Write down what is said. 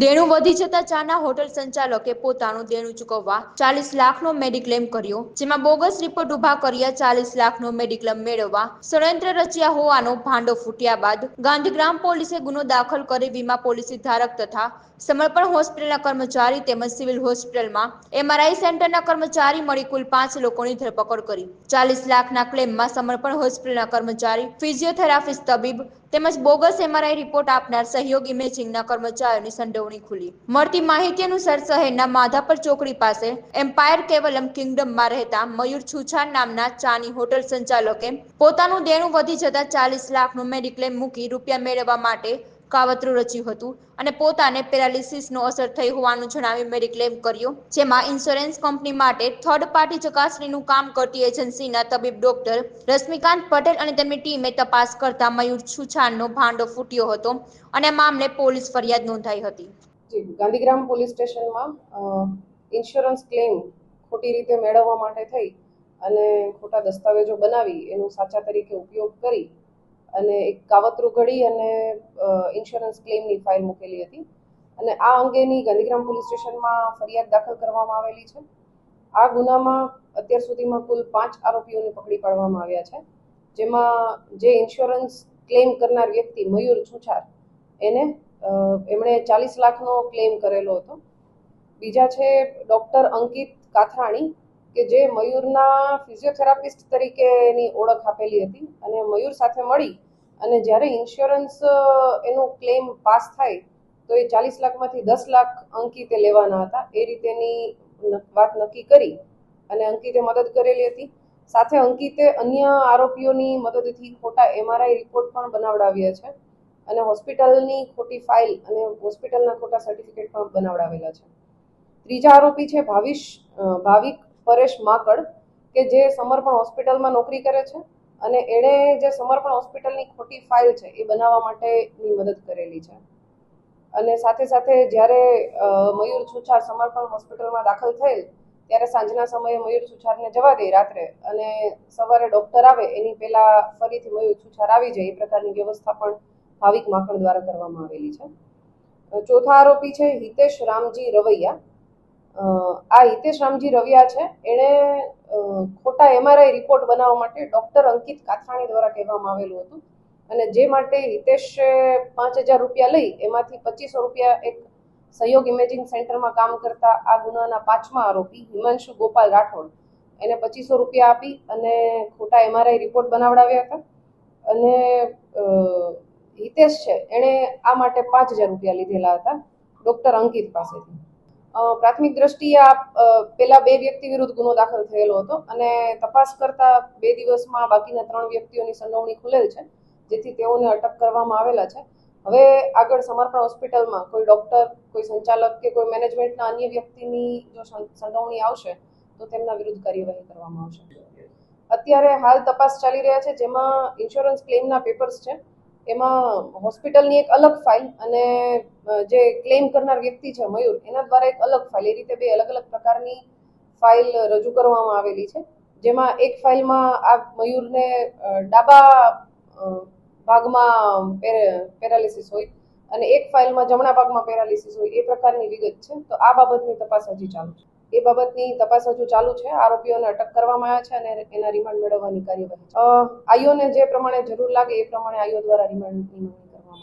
દેણું વધી જતા ચાના હોટલ સંચાલકે પોતાનું દેણું ચૂકવવા ચાલીસ લાખનો મેડિક્લેમ કર્યો, જેમાં બોગસ રિપોર્ટ ઊભા કર્યા ચાલીસ લાખનો મેડિક્લેમ મેળવવા ષડયંત્ર રચ્યા હોવાનો ભાંડો ફૂટ્યા બાદ ગાંધીગ્રામ પોલીસે ગુનો દાખલ કરી વીમા પોલિસી ધારક તથા સમર્પણ હોસ્પિટલના કર્મચારી તેમજ સિવિલ હોસ્પિટલમાં એમઆરઆઈ સેન્ટરના કર્મચારી મળી કુલ પાંચ લોકોની ધરપકડ કરી. ચાલીસ લાખના ક્લેમમાં સમર્પણ હોસ્પિટલના કર્મચારી, ફિઝિયોથેરાપિસ્ટ તબીબ તેમજ બોગસ એમઆરઆઈ રિપોર્ટ આપનાર સહયોગ ઇમેજિંગના કર્મચારીઓની સંડોવણી ખુલી. મળતી માહિતી અનુસાર શહેરના માધાપર ચોકડી પાસે એમ્પાયર કેવલમ કિંગડમમાં રહેતા મયુર છુછાર નામના ચાની હોટલ સંચાલકે પોતાનું દેણું વધી જતા ચાલીસ લાખનું મેડિક્લેમ મૂકી રૂપિયા મેળવવા માટે કાવતરું રચ્યું હતું અને પોતાને પેરાલિસિસનો અસર થઈ હોવાનું જણાવી મેડિક્લેમ કર્યો, જેમાં ઇન્સ્યોરન્સ કંપની માટે થર્ડ પાર્ટી ચકાસણીનું કામ કરતી એજન્સીના તબીબ ડોક્ટર રશ્મિકાંત પટેલ અને તેમની ટીમે તપાસ કરતા મયુર છુછાનનો ભાંડો ફૂટ્યો હતો અને મામલે પોલીસ ફરિયાદ નોંધાઈ હતી. ગાંધીગ્રામ પોલીસ સ્ટેશનમાં ઇન્સ્યોરન્સ ક્લેમ ખોટી રીતે મેળવવા માટે થઈ અને ખોટા દસ્તાવેજો બનાવી એનો સાચા તરીકે ઉપયોગ કરી અને એક કાવતરું ઘડી અને ઇન્સ્યોરન્સ ક્લેમની ફાઇલ મૂકેલી હતી. અને આ અંગેની ગાંધીગ્રામ પોલીસ સ્ટેશનમાં ફરિયાદ દાખલ કરવામાં આવેલી છે. આ ગુનામાં અત્યાર સુધીમાં કુલ પાંચ આરોપીઓને પકડી પાડવામાં આવ્યા છે. જેમાં જે ઇન્સ્યોરન્સ ક્લેમ કરનાર વ્યક્તિ મયુર છુછાર, એને એમણે ચાલીસ લાખનો ક્લેમ કરેલો હતો. બીજા છે ડૉક્ટર અંકિત કાથરાણી, કે જે મયુરના ફિઝિયોથેરાપિસ્ટ તરીકેની ઓળખ આપેલી હતી અને મયુર સાથે મળી અને જ્યારે ઇન્સ્યોરન્સ એનું ક્લેમ પાસ થાય, તો એ ચાલીસ લાખમાંથી દસ લાખ અંકિતે લેવાના હતા. એ રીતેની વાત નક્કી કરી અને અંકિતે મદદ કરેલી હતી. સાથે અંકિતે અન્ય આરોપીઓની મદદથી ખોટા એમઆરઆઈ રિપોર્ટ પણ બનાવડાવ્યા છે અને હોસ્પિટલની ખોટી ફાઇલ અને હોસ્પિટલના ખોટા સર્ટિફિકેટ પણ બનાવડાવેલા છે. ત્રીજા આરોપી છે ભાવિશ ભાવિક પરેશ માકડ, કે જે સમર્પણ હોસ્પિટલમાં નોકરી કરે છે. અને એણે જે સમર્પણ હોસ્પિટલની ખોટી ફાઇલ છે, એ બનાવવા માટેની મદદ કરેલી છે. અને સાથે સાથે જ્યારે મયુર છુછાર સમર્પણ હોસ્પિટલમાં દાખલ થયેલ, ત્યારે સાંજના સમયે મયુર છુછારને જવા દે રાત્રે અને સવારે ડૉક્ટર આવે, એની પહેલા ફરીથી મયુર છુછાર આવી જાય, એ પ્રકારની વ્યવસ્થા પણ ભાવિક માખણ દ્વારા કરવામાં આવેલી છે. ચોથા આરોપી છે હિતેશ રામજી રવૈયા. આ હિતેશ રામજી રવિયા છે, એણે ખોટા એમઆરઆઈ રિપોર્ટ બનાવવા માટે ડૉક્ટર અંકિત કાથાણી દ્વારા કહેવામાં આવેલું હતું. અને જે માટે હિતેશે પાંચ હજાર રૂપિયા લઈ એમાંથી પચીસો રૂપિયા એક સહયોગ ઇમેજિંગ સેન્ટરમાં કામ કરતા આ ગુનાના પાંચમા આરોપી હિમાંશુ ગોપાલ રાઠોડ. એને પચીસો રૂપિયા આપી અને ખોટા એમઆરઆઈ રિપોર્ટ બનાવડાવ્યા હતા. અને હિતેશ છે, એણે આ માટે પાંચ હજાર રૂપિયા લીધેલા હતા ડૉક્ટર અંકિત પાસેથી. પ્રાથમિક દ્રષ્ટિએ આ પેલા બે વ્યક્તિ વિરુદ્ધ ગુનો દાખલ થયેલો હતો અને તપાસ કરતા બે દિવસમાં બાકીના ત્રણ વ્યક્તિઓની સંડોવણી ખુલેલ છે, જેથી તેઓને અટક કરવામાં આવેલા છે. હવે આગળ સમર્પણ હોસ્પિટલમાં કોઈ ડૉક્ટર, કોઈ સંચાલક કે કોઈ મેનેજમેન્ટના અન્ય વ્યક્તિની જો સંડોવણી આવશે, તો તેમના વિરુદ્ધ કાર્યવાહી કરવામાં આવશે. અત્યારે હાલ તપાસ ચાલી રહ્યા છે, જેમાં ઇન્સ્યોરન્સ ક્લેમના પેપર્સ છે. એમાં હોસ્પિટલની એક અલગ ફાઇલ અને જે ક્લેમ કરનાર વ્યક્તિ છે મયુર, એના દ્વારા એક અલગ ફાઇલ એ રીતે બે અલગ અલગ પ્રકારની ફાઇલ રજૂ કરવામાં આવેલી છે. જેમાં એક ફાઇલમાં આ મયુરને ડાબા ભાગમાં પેરાલિસિસ હોય અને એક ફાઇલમાં જમણા ભાગમાં પેરાલિસિસ હોય, એ પ્રકારની વિગત છે. તો આ બાબતની તપાસ હજી ચાલુ છે. એ બાબતની તપાસ હજુ ચાલુ છે. આરોપીઓને અટક કરવામાં આવ્યા છે અને એના રિમાન્ડ મેળવવાની કાર્યવાહી આઈઓને જે પ્રમાણે જરૂર લાગે એ પ્રમાણે આઈઓ દ્વારા રિમાન્ડની